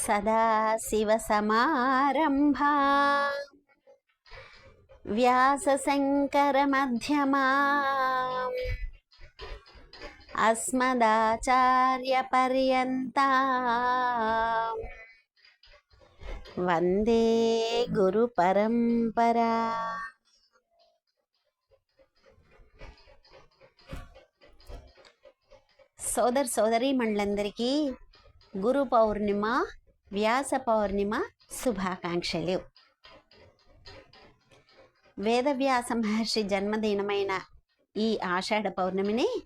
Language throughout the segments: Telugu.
सदाशिवसमारम्भा व्यासशङ्करमध्यमा अस्मदाचार्यपर्यन्ता वन्दे गुरुपरम्परा సోదర్ సోదరీమణులందరికీ గురు పౌర్ణిమ వ్యాస పౌర్ణిమ శుభాకాంక్షలు. వేదవ్యాస మహర్షి జన్మదినమైన ఈ ఆషాఢ పౌర్ణమిని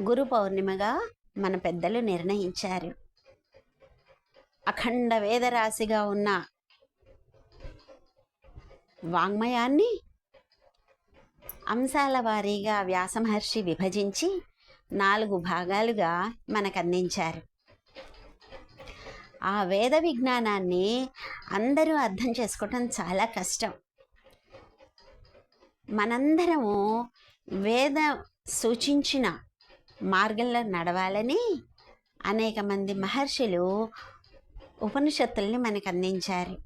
గురు పౌర్ణిమగా మన పెద్దలు నిర్ణయించారు. అఖండ వేదరాశిగా ఉన్న వాంగ్మయాన్ని అంశాల వారీగా వ్యాసమహర్షి విభజించి నాలుగు భాగాలుగా మనకు అందించారు. ఆ వేద విజ్ఞానాన్ని అందరూ అర్థం చేసుకోవటం చాలా కష్టం. మనందరము వేద సూచించిన మార్గంలో నడవాలని అనేక మంది మహర్షులు ఉపనిషత్తుల్ని మనకు అందించారు.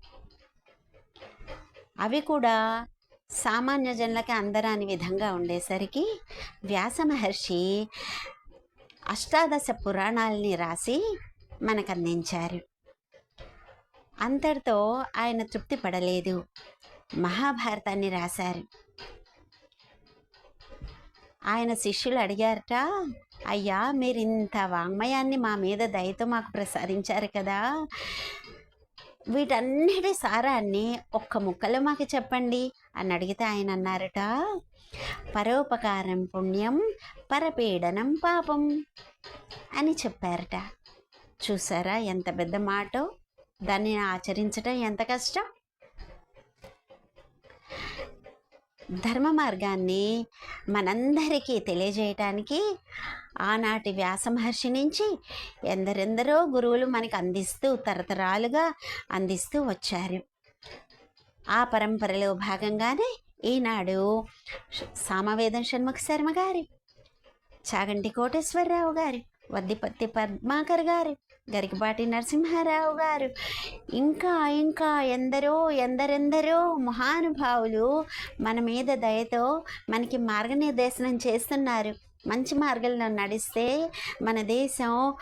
అవి కూడా సామాన్య జనులకి అందరాని విధంగా ఉండేసరికి వ్యాస మహర్షి అష్టాదశ పురాణాలని రాసి మనకు అందించారు. అంతటితో ఆయన తృప్తి పడలేదు. మహాభారతాన్ని రాశారు. ఆయన శిష్యులు అడిగారట అయ్యా మీరు ఇంత వాంగ్మయాన్ని మా మీద దయతో మాకు ప్రసాదించారు కదా. వీటన్నిటి సారాన్ని ఒక్క ముక్కలో మాకు చెప్పండి అని అడిగితే ఆయన అన్నారట పరోపకారం పుణ్యం పరపీడనం పాపం అని చెప్పారట. చూసారా ఎంత పెద్ద మాటో? దాన్ని ఆచరించటం ఎంత కష్టం? ధర్మ మార్గాన్ని మనందరికీ తెలియజేయటానికి ఆనాటి వ్యాస మహర్షి నుంచి ఎందరెందరో గురువులు మనకు అందిస్తూ తరతరాలుగా అందిస్తూ వచ్చారు. ఆ పరంపరలో భాగంగానే ఈనాడు సామవేదం షణ్ముఖ శర్మ గారు చాగంటి కోటేశ్వరరావు గారు వద్దిపత్తి పద్మాకర్ గారు గరికపాటి నరసింహారావు గారు. ఇంకా ఇంకా ఎందరో ఎందరెందరో మహానుభావులు మన మీద దయతో మనకి మార్గనిర్దేశనం చేస్తున్నారు. మంచి మార్గంలో నడిస్తే మన దేశం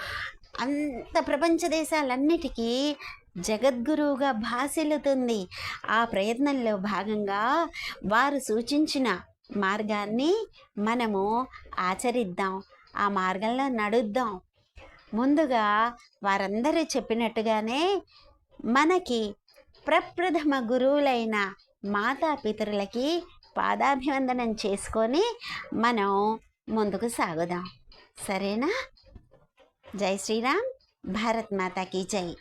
అంత ప్రపంచ దేశాలన్నిటికీ జగద్గురువుగా భాసిల్లుతుంది. ఆ ప్రయత్నంలో భాగంగా వారు సూచించిన మార్గాన్ని మనము ఆచరిద్దాం. ఆ మార్గంలో నడుద్దాం. ముందుగా వారందరూ చెప్పినట్టుగానే మనకి ప్రప్రథమ గురువులైన మాతాపితరులకి పాదాభివందనం చేసుకొని మనం ముందుకు సాగుదాం. సరేనా? జై శ్రీరామ్. భారత్ మాతాకి జై.